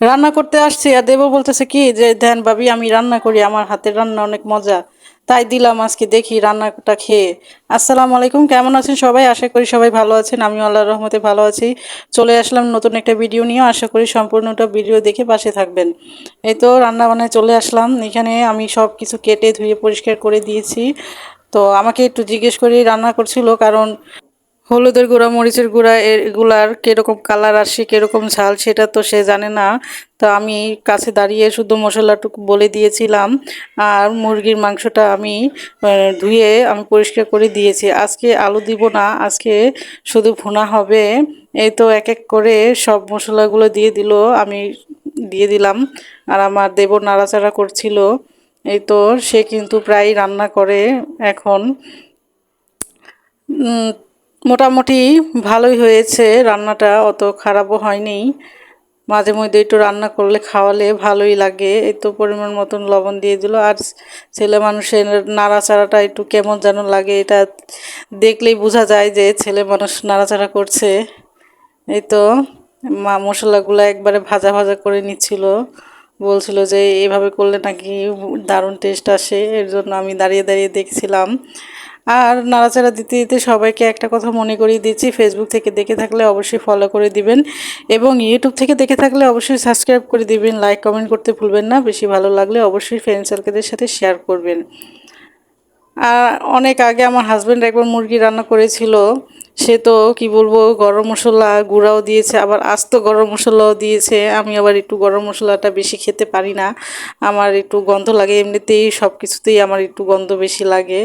রান্না করতে আসছি আর দেবর বলতেছে কি যে, দেন ভাবি, আমি রান্না করি, আমার হাতের রান্না অনেক মজা। তাই দিলাম আজকে দেখি রান্নাটা খেয়ে। আসসালামু আলাইকুম, কেমন আছেন সবাই? আশা করি সবাই ভালো আছেন আমি আল্লাহর রহমতে ভালো আছি। চলে আসলাম নতুন একটা ভিডিও নিয়ে, আশা করি সম্পূর্ণটা ভিডিও দেখে পাশে থাকবেন। এই তো রান্না বান্নায় চলে আসলাম, এখানে আমি সব কিছু কেটে ধুয়ে পরিষ্কার করে দিয়েছি। তো আমাকে একটু জিজ্ঞেস করেই রান্না করছিল, কারণ হলুদের গুঁড়া, মরিচের গুঁড়া, এগুলার কীরকম কালার আসে কীরকম ঝাল সেটা তো সে জানে না। তো আমি কাছে দাঁড়িয়ে শুধু মশলাটুকু বলে দিয়েছিলাম আর মুরগির মাংসটা আমি ধুয়ে আমি পরিষ্কার করে দিয়েছি। আজকে আলু দিব না, আজকে শুধু ভুনা হবে। এই তো এক এক করে সব মশলাগুলো দিয়ে দিল, আমি দিয়ে দিলাম আর আমার দেব নাড়াচাড়া করছিল। এই তো সে কিন্তু প্রায় রান্না করে এখন। মোটামুটি ভালোই হয়েছে, রান্নাটা অত খারাপও হয়নি। মাঝে মধ্যে একটু রান্না করলে খাওয়ালে ভালোই লাগে এই তো পরিমাণ মতন লবণ দিয়ে দিল। আর ছেলে মানুষের নাড়াচাড়াটা একটু কেমন যেন লাগে, এটা দেখলেই বোঝা যায় যে ছেলে মানুষ নাড়াচাড়া করছে। এই তো মা মশলাগুলো একবারে ভাজা ভাজা করে নিচ্ছিল। বলছিল যে, এভাবে করলে নাকি দারুণ টেস্ট আসে। এর জন্য আমি দাঁড়িয়ে দাঁড়িয়ে দেখছিলাম। আর নাড়াচাড়া দিতে দিতে সবাইকে একটা কথা মনে করিয়ে দিচ্ছি ফেসবুক থেকে দেখে থাকলে অবশ্যই ফলো করে দিবেন এবং ইউটিউব থেকে দেখে থাকলে অবশ্যই সাবস্ক্রাইব করে দিবেন। লাইক কমেন্ট করতে ভুলবেন না। বেশি ভালো লাগলে অবশ্যই ফ্রেন্ড সার্কেলের সাথে শেয়ার করবেন। আর অনেক আগে আমার হাজব্যান্ড একবার মুরগি রান্না করেছিল। সে তো, কি বলব, গরম মশলা গুঁড়াও দিয়েছে, আবার আস্ত গরম মশলাও দিয়েছে। আমি আবার একটু গরম মশলাটা বেশি খেতে পারি না। আমার একটু গন্ধ লাগে, এমনিতেই সব কিছুতেই আমার একটু গন্ধ বেশি লাগে।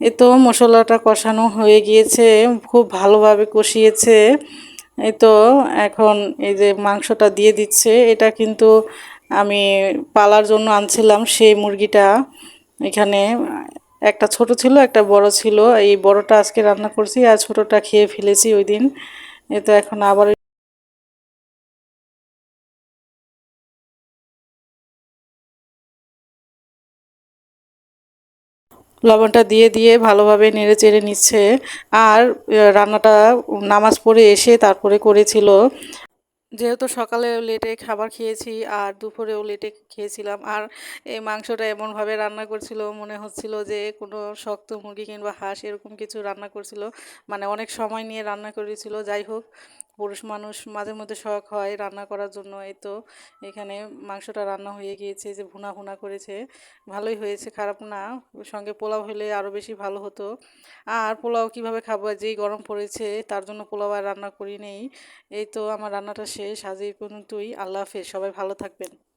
এ তো মশলাটা কষানো হয়ে গিয়েছে, খুব ভালোভাবে কষিয়েছে। এ তো এখন এই যে মাংসটা দিয়ে দিচ্ছে, এটা কিন্তু আমি পালার জন্য আনছিলাম সেই মুরগিটা। এখানে একটা ছোট ছিল, একটা বড় ছিল। এই বড়টা আজকে রান্না করছি আর ছোটটা খেয়ে ফেলেছি ওই দিন। এ তো এখন আবার লবণটা দিয়ে দিয়ে ভালোভাবে নেড়ে চেড়ে নিচ্ছে। আর রান্নাটা নামাজ পড়ে এসে তারপরে করেছিল। যেহেতু সকালে লেটে খাবার খেয়েছি আর দুপুরেও লেটে খেয়েছিলাম আর এই মাংসটা এমনভাবে রান্না করছিল, মনে হচ্ছিল যে কোনো শক্ত মুরগি কিংবা হাঁস এরকম কিছু রান্না করছিল। মানে অনেক সময় নিয়ে রান্না করেছিল, যাই হোক। পুরুষ মানুষ মাঝে মধ্যে শখ হয় রান্না করার জন্য। এই তো এখানে মাংসটা রান্না হয়ে গিয়েছে যে ভুনা ভুনা করেছে। ভালোই হয়েছে, খারাপ না। সঙ্গে পোলাও হলে আরও বেশি ভালো হতো। আর পোলাও কীভাবে খাব? যেই গরম পড়েছে, তার জন্য পোলাও আর রান্না করি নেই। এই তো আমার রান্নাটা শেষ আজ এই পর্যন্তই। আল্লাহ হাফেজ, সবাই ভালো থাকবেন।